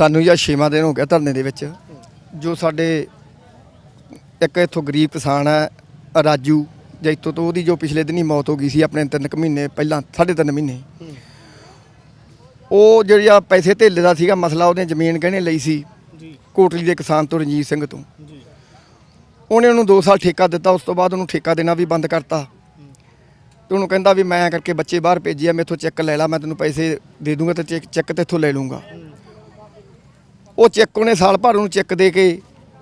ਸਾਨੂੰ ਜਾਂ ਛੇਵਾਂ ਦਿਨ ਹੋ ਗਿਆ ਧਰਨੇ ਦੇ ਵਿੱਚ ਜੋ ਸਾਡੇ ਇੱਕ ਇੱਥੋਂ ਗਰੀਬ ਕਿਸਾਨ ਹੈ ਰਾਜੂ ਜੈਤੋ ਤੋਂ ਉਹਦੀ ਜੋ ਪਿਛਲੇ ਦਿਨੀ ਮੌਤ ਹੋ ਗਈ ਸੀ ਆਪਣੇ ਤਿੰਨ ਕੁ ਮਹੀਨੇ ਪਹਿਲਾਂ ਸਾਢੇ ਤਿੰਨ ਮਹੀਨੇ। ਉਹ ਜਿਹੜਾ ਪੈਸੇ ਧੇਲੇ ਦਾ ਸੀਗਾ ਮਸਲਾ ਉਹਨੇ ਜ਼ਮੀਨ ਗਹਿਣੇ ਲਈ ਸੀ? ਜੀ। ਕੋਟਲੀ ਦੇ ਕਿਸਾਨ ਤੋਂ ਰਣਜੀਤ ਸਿੰਘ ਤੋਂ। ਜੀ। ਉਹਨੇ ਉਹਨੂੰ 2 ਸਾਲ ਠੇਕਾ ਦਿੱਤਾ ਉਸ ਤੋਂ ਬਾਅਦ ਉਹਨੂੰ ਠੇਕਾ ਦੇਣਾ ਵੀ ਬੰਦ ਕਰਤਾ। ਤੇ ਉਹਨੂੰ ਕਹਿੰਦਾ ਵੀ ਮੈਂ ਕਰਕੇ ਬੱਚੇ ਬਾਹਰ ਭੇਜਿਆ ਮੈਥੋਂ ਚੈੱਕ ਲੈ ਲਾ ਮੈਂ ਤੈਨੂੰ ਪੈਸੇ ਦੇ ਦੂੰਗਾ ਤੇ ਚੈੱਕ ਚੈੱਕ ਤੇਥੋਂ ਲੈ ਲੂੰਗਾ। ਉਹ ਚੈੱਕ ਉਹਨੇ ਸਾਲ ਭਰ ਉਹਨੂੰ ਚੈੱਕ ਦੇ ਕੇ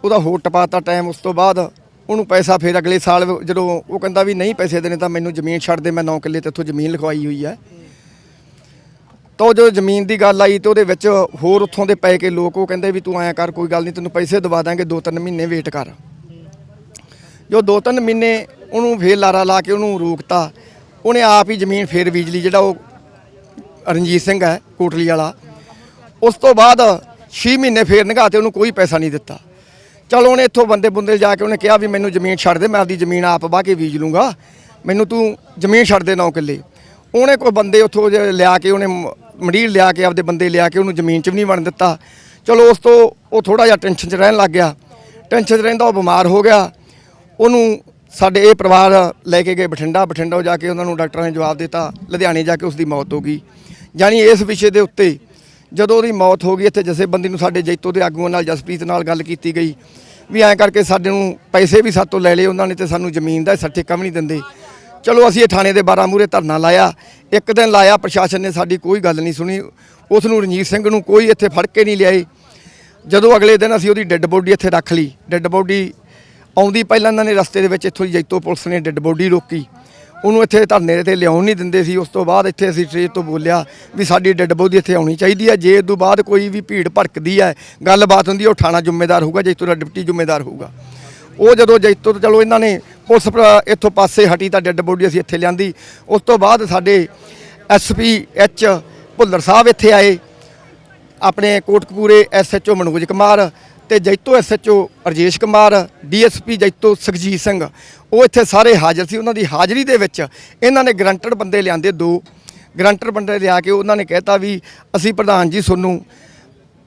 ਉਹਦਾ ਹੋਰ ਟਪਾਤਾ ਟਾਈਮ ਉਸ ਤੋਂ ਬਾਅਦ ਉਹਨੂੰ ਪੈਸਾ ਫਿਰ ਅਗਲੇ ਸਾਲ ਜਦੋਂ ਉਹ ਕਹਿੰਦਾ ਵੀ ਨਹੀਂ ਪੈਸੇ ਦੇਣੇ ਤਾਂ ਮੈਨੂੰ ਜ਼ਮੀਨ ਛੱਡ ਦੇ, ਮੈਂ 9 ਕਿੱਲੇ 'ਤੇ ਤੇਥੋਂ ਜ਼ਮੀਨ ਲਿਖਵਾਈ ਹੋਈ ਹੈ। ਤਾਂ ਉਹ ਜਦੋਂ ਜ਼ਮੀਨ ਦੀ ਗੱਲ ਆਈ ਤੇ ਉਹਦੇ ਵਿੱਚ ਹੋਰ ਉੱਥੋਂ ਦੇ ਪੈ ਕੇ ਲੋਕ ਉਹ ਕਹਿੰਦੇ ਵੀ ਤੂੰ ਐਂ ਕਰ, ਕੋਈ ਗੱਲ ਨਹੀਂ, ਤੈਨੂੰ ਪੈਸੇ ਦਵਾ ਦਾਂਗੇ 2-3 ਮਹੀਨੇ ਵੇਟ ਕਰ। ਜੋ 2-3 ਮਹੀਨੇ ਉਹਨੂੰ ਫੇਰ ਲਾਰਾ ਲਾ ਕੇ ਉਹਨੂੰ ਰੋਕਤਾ, ਉਹਨੇ ਆਪ ਹੀ ਜ਼ਮੀਨ ਫੇਰ ਬੀਜ ਲਈ, ਜਿਹੜਾ ਉਹ ਰਣਜੀਤ ਸਿੰਘ ਹੈ, ਕੋਟਲੀ ਵਾਲਾ। ਉਸ ਤੋਂ ਬਾਅਦ 6 ਮਹੀਨੇ ਫੇਰ ਨਿਗਾਹ ਤੇ ਉਹਨੂੰ ਕੋਈ ਪੈਸਾ ਨਹੀਂ ਦਿੱਤਾ। ਚਲੋ ਉਹਨੇ ਇੱਥੋਂ ਬੰਦੇ ਬੁੰਦੇ ਜਾ ਕੇ ਉਹਨੇ ਕਿਹਾ ਵੀ ਮੈਨੂੰ ਜ਼ਮੀਨ ਛੱਡ ਦੇ, ਮੈਂ ਆਪਦੀ ਜ਼ਮੀਨ ਆਪ ਵਾਹ ਕੇ ਬੀਜ ਲੂੰਗਾ। ਮੈਨੂੰ ਤੂੰ ਜ਼ਮੀਨ ਛੱਡ ਦੇ 9 ਕਿੱਲੇ। ਉਹਨੇ ਕੋਈ ਬੰਦੇ ਉੱਥੋਂ ਜੇ ਲਿਆ ਕੇ ਉਹਨੇ ਮ- ਮੰਡੀਰ ਲਿਆ ਕੇ ਆਪਦੇ ਬੰਦੇ ਲਿਆ ਕੇ ਉਹਨੂੰ ਜ਼ਮੀਨ 'ਚ ਵੀ ਨਹੀਂ ਵੜਨ ਦਿੱਤਾ। ਚਲੋ ਉਸ ਤੋਂ ਉਹ ਥੋੜਾ ਜਿਹਾ ਟੈਨਸ਼ਨ 'ਚ ਰਹਿਣ ਲੱਗ ਗਿਆ। ਟੈਨਸ਼ਨ 'ਚ ਰਹਿੰਦਾ ਉਹ ਬਿਮਾਰ ਹੋ ਗਿਆ। ਉਹਨੂੰ ਸਾਡੇ ਇਹ ਪਰਿਵਾਰ ਲੈ ਕੇ ਗਏ ਬਠਿੰਡਾ। ਬਠਿੰਡਾ ਜਾ ਕੇ ਉਹਨਾਂ ਨੂੰ ਡਾਕਟਰਾਂ ਨੇ ਜਵਾਬ ਦਿੱਤਾ। ਲੁਧਿਆਣੇ ਜਾ ਕੇ ਉਸ ਦੀ ਮੌਤ ਹੋ ਗਈ। ਜਾਨੀ ਇਸ ਵਿਸ਼ੇ ਦੇ ਉੱਤੇ ਜਦੋਂ ਉਹਦੀ ਮੌਤ ਹੋ ਗਈ, ਇੱਥੇ ਜਥੇਬੰਦੀ ਨੂੰ ਸਾਡੇ ਜੈਤੋ ਦੇ ਆਗੂਆਂ ਨਾਲ ਜਸਪ੍ਰੀਤ ਨਾਲ ਗੱਲ ਕੀਤੀ ਗਈ ਵੀ ਐਂ ਕਰਕੇ ਸਾਡੇ ਨੂੰ ਪੈਸੇ ਵੀ ਸਾਤੋਂ ਲੈ ਲਏ, ਉਹਨਾਂ ਨੇ ਤੇ ਸਾਨੂੰ ਜ਼ਮੀਨ ਦਾ ਹਿੱਸਾ ਕੰਮ ਨਹੀਂ ਦਿੰਦੇ। ਚਲੋ ਅਸੀਂ ਇਹ ਥਾਣੇ ਦੇ 12 ਮੂਰੇ ਧਰਨਾ ਲਾਇਆ, ਇੱਕ ਦਿਨ ਲਾਇਆ, ਪ੍ਰਸ਼ਾਸਨ ਨੇ ਸਾਡੀ ਕੋਈ ਗੱਲ ਨਹੀਂ ਸੁਣੀ। ਉਸ ਨੂੰ ਰਣਜੀਤ ਸਿੰਘ ਨੂੰ ਕੋਈ ਇੱਥੇ ਫੜ ਕੇ ਨਹੀਂ ਲਿਆਏ। ਜਦੋਂ ਅਗਲੇ ਦਿਨ ਅਸੀਂ ਉਹਦੀ ਡੈੱਡ ਬੋਡੀ ਇੱਥੇ ਰੱਖ ਲਈ, ਡੈੱਡ ਬੋਡੀ ਆਉਂਦੀ ਪਹਿਲਾਂ ਇਹਨਾਂ ਨੇ ਰਸਤੇ ਦੇ ਵਿੱਚ ਇੱਥੋਂ ਦੀ ਜੈਤੋ ਪੁਲਿਸ ਨੇ ਡੈੱਡ ਬੋਡੀ ਰੋਕੀ। ਉਹਨੂੰ ਇੱਥੇ ਧਰਨੇ ਤੇ ਲਿਆਉਣ ਨਹੀਂ ਦਿੰਦੇ ਸੀ। ਉਸ ਤੋਂ ਬਾਅਦ ਇੱਥੇ ਅਸੀਂ ਸਟੇਜ ਤੋਂ ਬੋਲਿਆ ਵੀ ਸਾਡੀ ਡੈੱਡ ਬੋਡੀ ਇੱਥੇ ਆਉਣੀ ਚਾਹੀਦੀ ਹੈ। ਜੇ ਇਸ ਤੋਂ ਬਾਅਦ ਕੋਈ ਵੀ ਭੀੜ ਭੜਕਦੀ ਹੈ, ਗੱਲਬਾਤ ਹੁੰਦੀ ਹੈ, ਉਹ ਥਾਣਾ ਜ਼ਿੰਮੇਦਾਰ ਹੋਊਗਾ ਜੈਤੋ ਦਾ ਡਿਪਟੀ ਜ਼ਿੰਮੇਦਾਰ ਹੋਊਗਾ। ਉਹ ਜਦੋਂ ਜੈਤੋ ਤੋਂ ਚਲੋ ਇਹਨਾਂ ਨੇ ਪੁਲਿਸ ਇੱਥੋਂ ਪਾਸੇ ਹਟੀ ਤਾਂ ਡੈੱਡ ਬੋਡੀ ਅਸੀਂ ਇੱਥੇ ਲਿਆਂਦੀ। ਉਸ ਤੋਂ ਬਾਅਦ ਸਾਡੇ ਐਸਪੀ ਐਚ ਭੁੱਲਰ ਸਾਹਿਬ ਇੱਥੇ ਆਏ। ਆਪਣੇ ਕੋਟਕਪੂਰੇ ਐਸਐਚਓ ਮਨੋਜ ਕੁਮਾਰ ਤੇ ਜੈਤੋ ਐਸਐਚਓ ਰਜੇਸ਼ ਕੁਮਾਰ, ਡੀਐਸਪੀ ਜੈਤੋ ਸੁਖਜੀਤ ਸਿੰਘ, ਉਹ ਇੱਥੇ ਸਾਰੇ ਹਾਜ਼ਰ ਸੀ। ਉਹਨਾਂ ਦੀ ਹਾਜ਼ਰੀ ਦੇ ਵਿੱਚ ਇਹਨਾਂ ਨੇ ਗਰੰਟਡ ਬੰਦੇ ਲਿਆਂਦੇ ਦੋ। ਗਰੰਟਡ ਬੰਦੇ ਲਿਆ ਕੇ ਉਹਨਾਂ ਨੇ ਕਹਿਤਾ ਵੀ ਅਸੀਂ ਪ੍ਰਧਾਨ ਜੀ ਤੁਹਾਨੂੰ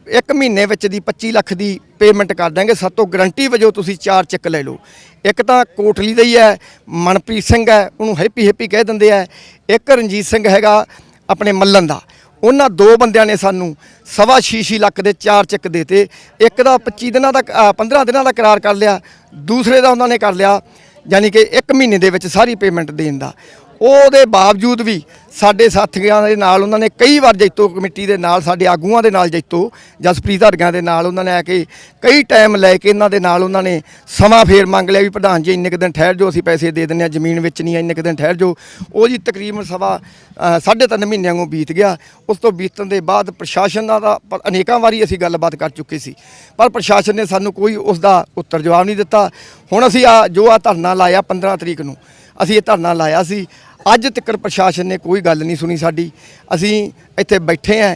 ਇੱਕ ਮਹੀਨੇ ਵਿੱਚ ਦੀ 25 ਲੱਖ ਦੀ ਪੇਮੈਂਟ ਕਰ ਦਾਂਗੇ ਸਾਤੋਂ ਗਰੰਟੀ ਵਜੋਂ ਤੁਸੀਂ ਚਾਰ ਚੈੱਕ ਲੈ ਲਓ। ਇੱਕ ਤਾਂ ਕੋਟਲੀ ਦਾ ਹੀ ਹੈ, ਮਨਪ੍ਰੀਤ ਸਿੰਘ ਹੈ, ਉਹਨੂੰ ਹੈਪੀ ਹੈਪੀ ਕਹਿ ਦਿੰਦੇ ਆ। ਇੱਕ ਰਣਜੀਤ ਸਿੰਘ ਹੈਗਾ ਆਪਣੇ ਮੱਲਨ ਦਾ। ਉਹਨਾਂ ਦੋ ਬੰਦਿਆਂ ਨੇ ਸਾਨੂੰ ਸਵਾ ਛੇ ਛੇ ਲੱਖ ਦੇ ਚਾਰ ਚੈੱਕ ਦੇਤੇ। ਇੱਕ ਦਾ 25 ਦਿਨਾਂ ਦਾ ਅ, 15 ਦਿਨਾਂ ਦਾ ਕਰਾਰ ਕਰ ਲਿਆ ਦੂਸਰੇ ਦਾ ਉਹਨਾਂ ਨੇ ਕਰ ਲਿਆ ਯਾਨੀ ਕਿ ਇੱਕ ਮਹੀਨੇ ਦੇ ਵਿੱਚ ਸਾਰੀ ਪੇਮੈਂਟ ਦੇਣ ਦਾ। ਉਹਦੇ ਬਾਵਜੂਦ ਵੀ ਸਾਡੇ ਸਾਥੀਆਂ ਦੇ ਨਾਲ ਉਹਨਾਂ ਨੇ ਕਈ ਵਾਰ ਜੈਤੋ ਕਮੇਟੀ ਦੇ ਨਾਲ ਸਾਡੇ ਆਗੂਆਂ ਦੇ ਨਾਲ ਜੈਤੋ ਜਸਪ੍ਰੀਤ ਹਰਗਾਂ ਦੇ ਨਾਲ ਉਹਨਾਂ ਨੇ ਆ ਕੇ ਕਈ ਟਾਈਮ ਲੈ ਕੇ ਇਹਨਾਂ ਦੇ ਨਾਲ ਉਹਨਾਂ ਨੇ ਸਮਾਂ ਫੇਰ ਮੰਗ ਲਿਆ ਵੀ ਪ੍ਰਧਾਨ ਜੀ ਇੰਨੇ ਕੁ ਦਿਨ ਠਹਿਰ ਜਾਓ ਅਸੀਂ ਪੈਸੇ ਦੇ ਦਿੰਦੇ ਆ ਜ਼ਮੀਨ ਵੇਚਣੀ ਆ ਇੰਨੇ ਕੁ ਦਿਨ ਠਹਿਰ ਜਾਓ। ਉਹ ਜੀ ਤਕਰੀਬਨ ਸਵਾ ਅ, ਸਾਢੇ ਤਿੰਨ ਮਹੀਨਿਆਂ ਨੂੰ ਬੀਤ ਗਿਆ। ਉਸ ਤੋਂ ਬੀਤਣ ਦੇ ਬਾਅਦ ਪ੍ਰਸ਼ਾਸਨ ਦਾ ਅਨੇਕਾਂ ਵਾਰੀ ਅਸੀਂ ਗੱਲਬਾਤ ਕਰ ਚੁੱਕੇ ਸੀ। ਪਰ ਪ੍ਰਸ਼ਾਸਨ ਨੇ ਸਾਨੂੰ ਕੋਈ ਉਸ ਦਾ ਉੱਤਰ ਜਵਾਬ ਨਹੀਂ ਦਿੱਤਾ। ਹੁਣ ਅਸੀਂ ਆ ਜੋ ਆ ਧਰਨਾ ਲਾਇਆ 15 ਤਰੀਕ ਨੂੰ ਅਸੀਂ ਇਹ ਧਰਨਾ ਲਾਇਆ ਸੀ। ਅੱਜ ਤੱਕ ਪ੍ਰਸ਼ਾਸਨ ਨੇ ਕੋਈ ਗੱਲ ਨਹੀਂ ਸੁਣੀ ਸਾਡੀ। ਅਸੀਂ ਇੱਥੇ ਬੈਠੇ ਆਂ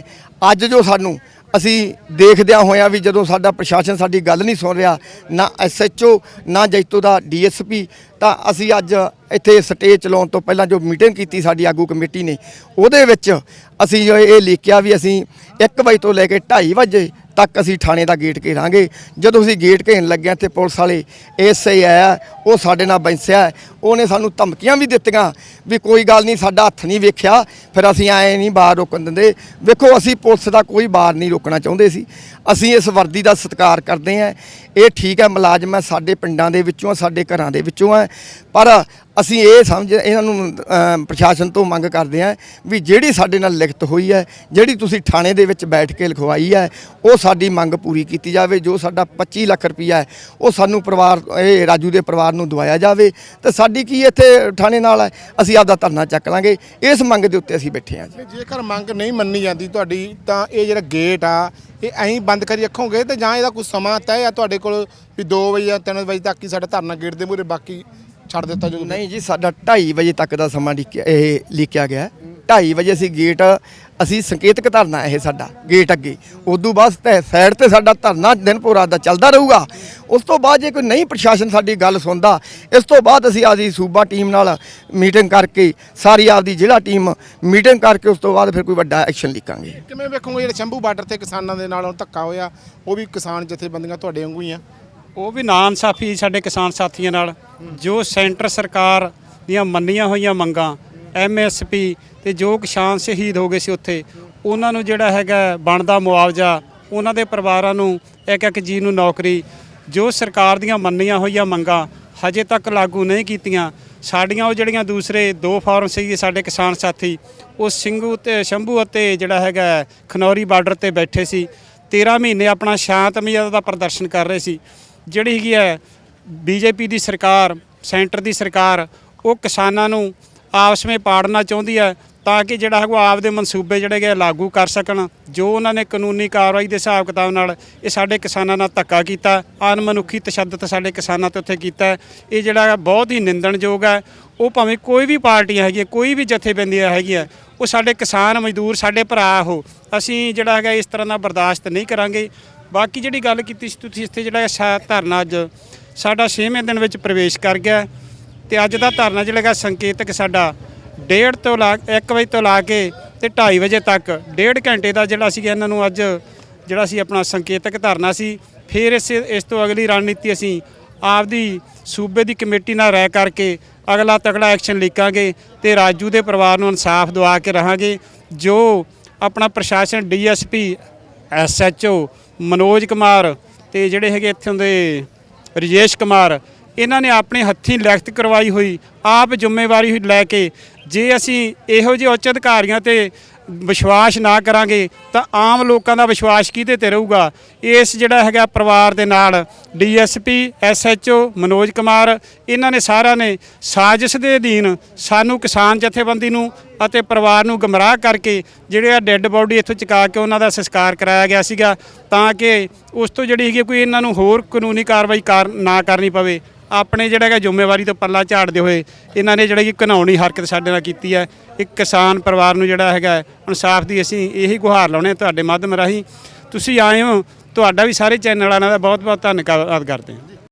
ਅੱਜ ਜੋ ਸਾਨੂੰ ਅਸੀਂ ਦੇਖਦਿਆਂ ਹੋਇਆਂ ਵੀ ਜਦੋਂ ਸਾਡਾ ਪ੍ਰਸ਼ਾਸਨ ਸਾਡੀ ਗੱਲ ਨਹੀਂ ਸੁਣ ਰਿਹਾ, ਨਾ ਐਸਐਚਓ ਨਾ ਜੈਤੋ ਦਾ ਡੀਐਸਪੀ ਤਾਂ ਅਸੀਂ ਅੱਜ ਇੱਥੇ ਸਟੇਜ ਚਲਾਉਣ ਤੋਂ ਪਹਿਲਾਂ ਜੋ ਮੀਟਿੰਗ ਕੀਤੀ ਸਾਡੀ ਆਗੂ ਕਮੇਟੀ ਨੇ, ਉਹਦੇ ਵਿੱਚ ਅਸੀਂ ਜੋ ਇਹ ਲਿਖਿਆ ਵੀ ਅਸੀਂ 1 ਵਜੇ ਤੋਂ ਲੈ ਕੇ 2:30 ਵਜੇ ਤੱਕ ਅਸੀਂ ਥਾਣੇ ਦਾ ਗੇਟ ਘੇਰਾਂਗੇ। ਜਦੋਂ ਅਸੀਂ ਗੇਟ ਘੇਰਨ ਲੱਗਿਆ ਤੇ ਪੁਲਿਸ ਵਾਲੇ ਐਸਆਈ ਆਇਆ ਉਹ ਸਾਡੇ ਨਾਲ ਬੈਂਸਿਆ ਉਹਨੇ ਸਾਨੂੰ ਧਮਕੀਆਂ ਵੀ ਦਿੱਤੀਆਂ ਵੀ ਕੋਈ ਗੱਲ ਨਹੀਂ ਸਾਡਾ ਹੱਥ ਨਹੀਂ ਵੇਖਿਆ ਫਿਰ ਅਸੀਂ ਆਏ ਨਹੀਂ ਬਾਹਰ ਰੋਕਣ ਦਿੰਦੇ। ਵੇਖੋ ਅਸੀਂ ਪੁਲਿਸ ਦਾ ਕੋਈ ਬਾਹਰ ਨਹੀਂ ਰੋਕਣਾ ਚਾਹੁੰਦੇ ਸੀ। ਅਸੀਂ ਇਸ ਵਰਦੀ ਦਾ ਸਤਿਕਾਰ ਕਰਦੇ ਹਾਂ। ਇਹ ਠੀਕ ਹੈ ਮੁਲਾਜ਼ਮ ਹੈ ਸਾਡੇ ਪਿੰਡਾਂ ਦੇ ਵਿੱਚੋਂ ਆ, ਸਾਡੇ ਘਰਾਂ ਦੇ ਵਿੱਚੋਂ ਹੈ। ਪਰ ਅਸੀਂ ਇਹ ਸਮਝ ਇਹਨਾਂ ਨੂੰ ਅਮ, ਪ੍ਰਸ਼ਾਸਨ ਤੋਂ ਮੰਗ ਕਰਦੇ ਹਾਂ ਵੀ ਜਿਹੜੀ ਸਾਡੇ ਨਾਲ ਲਿਖਤ ਹੋਈ ਹੈ ਜਿਹੜੀ ਤੁਸੀਂ ਥਾਣੇ ਦੇ ਵਿੱਚ ਬੈਠ ਕੇ ਲਿਖਵਾਈ ਹੈ ਉਹ ਸਾਡੀ ਮੰਗ ਪੂਰੀ ਕੀਤੀ ਜਾਵੇ। ਜੋ ਸਾਡਾ 25 ਲੱਖ ਰੁਪਈਆ ਹੈ ਉਹ ਸਾਨੂੰ ਪਰਿਵਾਰ ਇਹ ਰਾਜੂ ਦੇ ਪਰਿਵਾਰ ਨੂੰ ਦਵਾਇਆ ਜਾਵੇ। ਤੇ ਸਾਡੀ ਕੀ ਇੱਥੇ ਥਾਣੇ ਨਾਲ ਹੈ? ਅਸੀਂ ਆਪਦਾ ਧਰਨਾ ਚੱਕ ਲਾਂਗੇ। ਇਸ ਮੰਗ ਦੇ ਉੱਤੇ ਅਸੀਂ ਬੈਠੇ ਹਾਂ ਜੀ। ਤੇ ਜੇਕਰ ਮੰਗ ਨਹੀਂ ਮੰਨੀ ਜਾਂਦੀ ਤੁਹਾਡੀ ਤਾਂ ਇਹ ਜਿਹੜਾ ਗੇਟ ਆ ਇਹ ਐਂ ਬੰਦ ਕਰੀ ਰੱਖੋਗੇ ਤੇ ਜਾਂ ਇਹਦਾ ਕੋਈ ਸਮਾਂ ਤੈਅ ਆ ਤੁਹਾਡੇ ਕੋਲ ਵੀ 2 ਵਜੇ ਜਾਂ 3 ਵਜੇ ਤੱਕ ਹੀ ਸਾਡਾ ਧਰਨਾ ਗੇਟ ਦੇ ਮੂਹਰੇ ਬਾਕੀ ਛੱਡ ਦਿੱਤਾ ਜਦੋਂ ਨਹੀਂ ਜੀ ਸਾਡਾ 2:30 ਵਜੇ ਤੱਕ ਦਾ ਸਮਾਂ ਲਿਖਿਆ ਇਹ ਲਿਖਿਆ ਗਿਆ 2:30 ਵਜੇ ਅਸੀਂ ਗੇਟ ਅਸੀਂ ਸੰਕੇਤਕ ਧਰਨਾ ਇਹ ਸਾਡਾ ਗੇਟ ਅੱਗੇ। ਉਦੋਂ ਬਾਅਦ ਤੇ ਸਾਈਡ ਤੇ ਸਾਡਾ ਧਰਨਾ ਦਿਨ ਪੂਰਾ ਦਾ ਚੱਲਦਾ ਰਹੂਗਾ। ਉਸ ਤੋਂ ਬਾਅਦ ਜੇ ਕੋਈ ਨਹੀਂ ਪ੍ਰਸ਼ਾਸਨ ਸਾਡੀ ਗੱਲ ਸੁਣਦਾ ਇਸ ਤੋਂ ਬਾਅਦ ਅਸੀਂ ਆਦੀ ਸੂਬਾ ਟੀਮ ਨਾਲ ਮੀਟਿੰਗ ਕਰਕੇ ਸਾਰੀ ਆਪਦੀ ਜ਼ਿਲ੍ਹਾ ਟੀਮ ਮੀਟਿੰਗ ਕਰਕੇ ਉਸ ਤੋਂ ਬਾਅਦ ਫਿਰ ਕੋਈ ਵੱਡਾ ਐਕਸ਼ਨ ਲਿਖਾਂਗੇ। ਕਿਵੇਂ ਵੇਖੋਗੇ ਜਿਹੜੇ ਸ਼ੰਭੂ ਬਾਰਡਰ ਤੇ ਕਿਸਾਨਾਂ ਦੇ ਨਾਲ ਧੱਕਾ ਹੋਇਆ ਉਹ ਵੀ ਕਿਸਾਨ ਜਥੇਬੰਦੀਆਂ ਤੁਹਾਡੇ ਵਾਂਗੂ ਹੀ ਆ? ਉਹ ਵੀ ਨਾਇਨਸਾਫੀ ਸਾਡੇ ਕਿਸਾਨ ਸਾਥੀਆਂ ਨਾਲ, ਜੋ ਸੈਂਟਰ ਸਰਕਾਰ ਦੀਆਂ ਮੰਨੀਆਂ ਹੋਈਆਂ ਮੰਗਾਂ ਐਮਐਸਪੀ ਤੇ ਜੋ ਕਿਸਾਨ ਸ਼ਹੀਦ ਹੋ ਗਏ ਸੀ ਉੱਥੇ, ਉਹਨਾਂ ਨੂੰ ਜਿਹੜਾ ਹੈਗਾ ਬਣਦਾ ਮੁਆਵਜ਼ਾ, ਉਹਨਾਂ ਦੇ ਪਰਿਵਾਰਾਂ ਨੂੰ, ਇੱਕ ਇੱਕ ਜੀ ਨੂੰ ਨੌਕਰੀ, ਜੋ ਸਰਕਾਰ ਦੀਆਂ ਮੰਨੀਆਂ ਹੋਈਆਂ ਮੰਗਾਂ ਹਜੇ ਤੱਕ ਲਾਗੂ ਨਹੀਂ ਕੀਤੀਆਂ, ਸਾਡੀਆਂ ਉਹ ਜਿਹੜੀਆਂ ਦੂਸਰੇ ਦੋ ਫਾਰਮ ਸੀਗੇ ਸਾਡੇ ਕਿਸਾਨ ਸਾਥੀ, ਉਹ ਸਿੰਘੂ ਤੇ ਸ਼ੰਭੂ ਅਤੇ ਜਿਹੜਾ ਹੈਗਾ ਖਨੌਰੀ ਬਾਰਡਰ ਤੇ ਬੈਠੇ ਸੀ 13 ਮਹੀਨੇ ਆਪਣਾ ਸ਼ਾਂਤਮਈ ਦਾ ਪ੍ਰਦਰਸ਼ਨ ਕਰ ਰਹੇ ਸੀ। ਜਿਹੜੀ ਹੈਗੀ ਹੈ ਬੀਜੇਪੀ ਦੀ ਸਰਕਾਰ, ਸੈਂਟਰ ਦੀ ਸਰਕਾਰ, ਉਹ ਕਿਸਾਨਾਂ ਨੂੰ ਆਪਸ ਵਿੱਚ ਪਾੜਨਾ ਚਾਹੁੰਦੀ ਹੈ ਤਾਂ ਕਿ ਜਿਹੜਾ ਹੈਗਾ ਉਹ ਆਪਦੇ ਮਨਸੂਬੇ ਜਿਹੜੇ ਹੈਗੇ ਲਾਗੂ ਕਰ ਸਕਣ। ਜੋ ਉਹਨਾਂ ਨੇ ਕਾਨੂੰਨੀ ਕਾਰਵਾਈ ਦੇ ਹਿਸਾਬ ਕਿਤਾਬ ਨਾਲ ਇਹ ਸਾਡੇ ਕਿਸਾਨਾਂ ਨਾਲ ਧੱਕਾ ਕੀਤਾ ਅਨਮਨੁੱਖੀ ਤਸ਼ੱਦਦ ਸਾਡੇ ਕਿਸਾਨਾਂ ਤੇ ਉੱਥੇ ਕੀਤਾ। ਇਹ ਜਿਹੜਾ ਹੈ ਬਹੁਤ ਹੀ ਨਿੰਦਣਯੋਗ ਹੈ। ਉਹ ਭਾਵੇਂ ਕੋਈ ਵੀ ਪਾਰਟੀਆਂ ਹੈਗੀਆਂ, ਕੋਈ ਵੀ ਜਥੇਬੰਦੀਆਂ ਹੈਗੀਆਂ, ਉਹ ਸਾਡੇ ਕਿਸਾਨ ਮਜ਼ਦੂਰ, ਸਾਡੇ ਭਰਾ ਉਹ ਅਸੀਂ ਜਿਹੜਾ ਹੈਗਾ ਇਸ ਤਰ੍ਹਾਂ ਦਾ ਬਰਦਾਸ਼ਤ ਨਹੀਂ ਕਰਾਂਗੇ। ਬਾਕੀ ਜਿਹੜੀ ਗੱਲ ਕੀਤੀ ਸੀ, ਤੁਸੀਂ ਇੱਥੇ ਜਿਹੜਾ ਸ਼ਾ ਧਰਨਾ ਅੱਜ ਸਾਡਾ 6ਵੇਂ ਦਿਨ ਵਿੱਚ ਪ੍ਰਵੇਸ਼ ਕਰ ਗਿਆ ਹੈ ਤੇ ਅੱਜ ਦਾ ਧਰਨਾ ਜਿਹੜਾ ਹੈਗਾ ਸੰਕੇਤਕ ਸਾਡਾ ਡੇਢ ਤੋਂ ਲਾ 1 ਵਜੇ ਤੋਂ ਲਾ ਕੇ ਤੇ 2:30 ਵਜੇ ਤੱਕ, ਡੇਢ ਘੰਟੇ ਦਾ ਜਿਹੜਾ ਸੀ ਇਹਨਾਂ ਨੂੰ ਅੱਜ ਜਿਹੜਾ ਸੀ ਆਪਣਾ ਸੰਕੇਤਕ ਧਰਨਾ ਸੀ। ਫਿਰ ਇਸ ਇਸ ਤੋਂ ਅਗਲੀ ਰਣਨੀਤੀ ਅਸੀਂ ਆਪਦੀ ਸੂਬੇ ਦੀ ਕਮੇਟੀ ਨਾਲ ਰਾਏ ਕਰਕੇ ਅਗਲਾ ਤਕੜਾ ਐਕਸ਼ਨ ਲਿਖਾਂਗੇ ਤੇ ਰਾਜੂ ਦੇ ਪਰਿਵਾਰ ਨੂੰ ਇਨਸਾਫ ਦਿਵਾ ਕੇ ਰਹਾਂਗੇ, ਜੋ ਆਪਣਾ ਪ੍ਰਸ਼ਾਸਨ ਡੀਐਸਪੀ, ਐਸਐਚਓ ਮਨੋਜ ਕੁਮਾਰ ਤੇ ਜਿਹੜੇ ਹੈਗੇ ਇੱਥੋਂ ਦੇ ਰਜੇਸ਼ ਕੁਮਾਰ, ਇਹਨਾਂ ਨੇ ਆਪਣੇ ਹੱਥੀਂ ਲਿਖਤ ਕਰਵਾਈ ਹੋਈ, ਆਪ ਜ਼ਿੰਮੇਵਾਰੀ ਲੈ ਕੇ ਜੇ ਅਸੀਂ ਇਹੋ ਜਿਹੇ ਉੱਚ ਅਧਿਕਾਰੀਆਂ ਤੇ ਵਿਸ਼ਵਾਸ ਨਾ ਕਰਾਂਗੇ ਤਾਂ ਆਮ ਲੋਕਾਂ ਦਾ ਵਿਸ਼ਵਾਸ ਕਿਹਦੇ ਤੇ ਰਹੂਗਾ? ਇਸ ਜਿਹੜਾ ਹੈਗਾ ਪਰਿਵਾਰ ਦੇ ਨਾਲ ਡੀਐਸਪੀ, ਐਸਐਚਓ ਮਨੋਜ ਕੁਮਾਰ, ਇਹਨਾਂ ਨੇ ਸਾਰਿਆਂ ਨੇ ਸਾਜ਼ਿਸ਼ ਦੇ ਅਧੀਨ ਸਾਨੂੰ ਕਿਸਾਨ ਜਥੇਬੰਦੀ ਨੂੰ ਅਤੇ ਪਰਿਵਾਰ ਨੂੰ ਗਮਰਾਹ ਕਰਕੇ ਜਿਹੜੇ ਆ ਡੈੱਡ ਬੋਡੀ ਇੱਥੋਂ ਚੁਕਾ ਕੇ ਉਹਨਾਂ ਦਾ ਸੰਸਕਾਰ ਕਰਾਇਆ ਗਿਆ ਸੀਗਾ ਤਾਂ ਕਿ ਉਸ ਤੋਂ ਜਿਹੜੀ ਹੈਗੀ ਕੋਈ ਇਹਨਾਂ ਨੂੰ ਹੋਰ ਕਾਨੂੰਨੀ ਕਾਰਵਾਈ ਕਰ, ਨਾ ਕਰਨੀ ਪਵੇ। ਆਪਣੇ ਜਿਹੜਾ ਹੈਗਾ ਜ਼ਿੰਮੇਵਾਰੀ ਤੋਂ ਪੱਲਾ ਝਾੜਦੇ ਹੋਏ ਇਹਨਾਂ ਨੇ ਜਿਹੜਾ ਕਿ ਘਨਾਉਣੀ ਹਰਕਤ ਸਾਡੇ ਨਾਲ ਕੀਤੀ ਹੈ। ਇੱਕ ਕਿਸਾਨ ਪਰਿਵਾਰ ਨੂੰ ਜਿਹੜਾ ਹੈਗਾ ਇਨਸਾਫ ਦੀ ਅਸੀਂ ਇਹੀ ਗੁਹਾਰ ਲਾਉਣੇ ਤੁਹਾਡੇ ਮਾਧਿਅਮ ਰਾਹੀਂ। ਤੁਸੀਂ ਆਏ ਹੋ, ਤੁਹਾਡਾ ਵੀ ਸਾਰੇ ਚੈਨਲ ਵਾਲਿਆਂ ਦਾ ਬਹੁਤ ਬਹੁਤ ਧੰਨਵਾਦ ਕਰਦੇ ਹਾਂ।